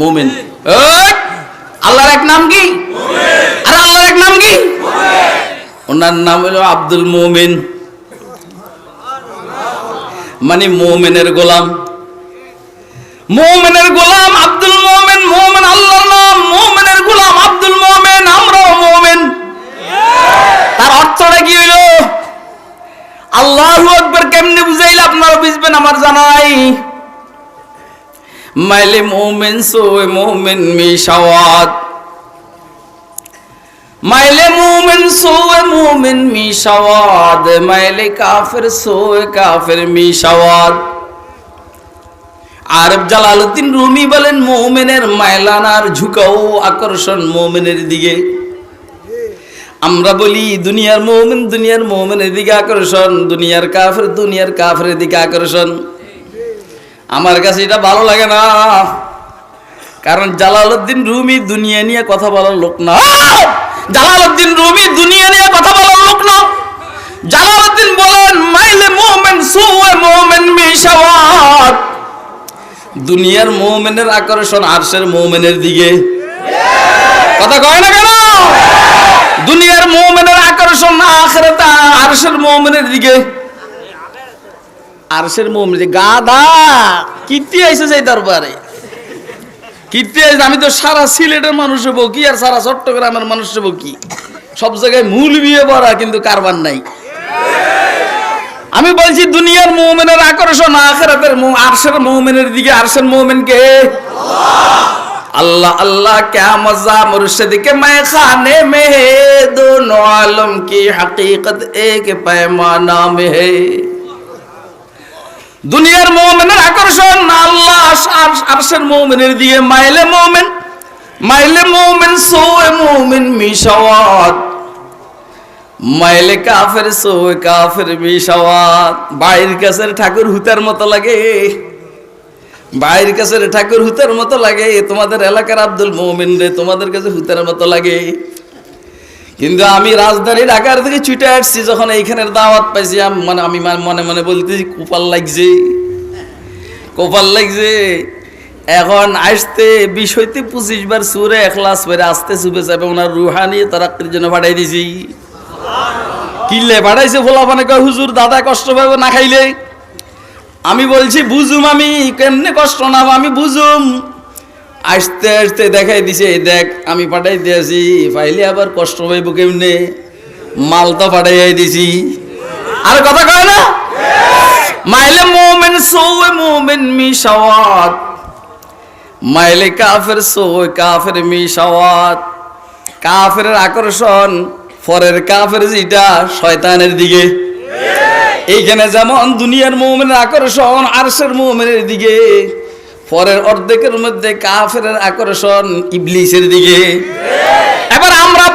মুমিন। আল্লাহর এক নাম কি? আর আল্লাহর এক নাম কি? ওনার নাম হলো আব্দুল মুমিন। মানে মোমেনের গোলাম। মোমেনের গোলাম আব্দুল মোমেন মোমেন আল্লাহর নাম, মোমেনের গোলাম আব্দুল মোমেন, আমরাও মোমেন। তার অর্থটা কি হইল? আল্লাহু আকবার কেমনে বুঝাইলে আপনারা বুঝবেন আমার জানাই। মাইলে মোমেন, সোয়ে মোমেন মিশাওয়াত। মাইলে মোমেন, সোয়ে মোমেন মিশাওয়াত। মাইলে কাফের, সোয়ে কাফের মিশাওয়াত। আরব জালালউদ্দিন রুমি বলেন, মোমেনের মাইলানার ঝুঁকাও আকর্ষণ মোমেনের দিকে। আমরা বলি, দুনিয়ার মোমেন, দুনিয়ার মোমেনের দিকে আকর্ষণ, দুনিয়ার কাফের দুনিয়ার কাফের দিকে আকর্ষণ। আমার কাছে এটা ভালো লাগে না। কারণ জালালউদ্দিন রুমি দুনিয়া নিয়ে কথা বলার লোক না। জালালউদ্দিন রুমি দুনিয়া নিয়ে কথা বলার লোক না। জালালউদ্দিন বলেন, মাইলে মোমেন সুয়ে মোমেন মিশাওয়াত। দুনিয়ার মোমেনের আকর্ষণ আরশের মোমেনের দিকে। কথা কয় না কেন? দুনিয়ার মোমেনের আকর্ষণ আখেরাতে আরশের মোমেনের দিকে। আরশের মোমেনের দিকে গাধা কীর্তি আইসে যাই দরবারে কীর্তি আইসে আমি তো সারা সিলেটের মানুষ হবো কি আর সারা চট্টগ্রামের মানুষ হবো কি সব জায়গায় মূল বিয়ে ভরা কিন্তু কারবার নাই আমি বলছি দুনিয়ার মোমেনের আকর্ষণ আখেরাতের মো- আরশের মোমেনের দিকে আরশের মোমেন কে अल्लाह अल्लाह क्या मजा मुर्शिद के मैं खाने में है दोनों आलम की हकीकत एक पैमाना में है দুনিয়ার মোমেনের আকর্ষণ, আল্লাহ আরশ- আরশের মোমেনের দিকে মাইলে মোমেন মাইলে মোমেন, সোয়ে মোমেন মিশাওয়াত। মাইলে কাফের, সোয়ে কাফের মিশাওয়াত। বাইরের কাছের ঠাকুর হুতার মতো লাগে। বাইরের কাছে ঠাকুর হুতের মতো লাগে। তোমাদের এলাকার আব্দুল মোমিন রে, তোমাদের কাছে হুতার মতো লাগে। কিন্তু আমি রাজধানী ঢাকার থেকে ছুটে আসছি, যখন এইখানের দাওয়াত পাইছি মানে আমি মনে মনে বলতেছি, কোপাল লাগছে কোপাল লাগছে। এখন আসতে বিশ হইতে পঁচিশ বার সুরে এখলাস করে আসতে চুপে চাপে ওনার রুহানি তারাক্কির জন্য পাঠাই দিছি। কিনলে পাঠাইছে ফোলা মানে কয়, হুজুর, দাদা কষ্ট পাবে না খাইলে? আমি বলছি, বুঝুম আমি, কেমনে কষ্ট না আমি বুঝুম। আসতে আসতে দেখাই দিছে দেখ, আমি পাঠাই দিয়েছি পাইলে আবার কষ্ট পাইব কেমনে? মাল তো পাঠাই দিছি। আর কথা কয় না? মাইলে মোমেন সৌয়ে মোমেন মিশাওয়াত। মাইলে কাফের সৌয়ে কাফের মিশাওয়াত। কাফের আকর্ষণ, পরের কাফের যেটা, শয়তানের দিকে। এইখানে যেমন দুনিয়ার মোমেনের আকর্ষণ, আরশের মোমেনের দিকে। পরের অর্ধেকের মধ্যে কাফের আকর্ষণ ইবলিসের দিকে। এবার আমরা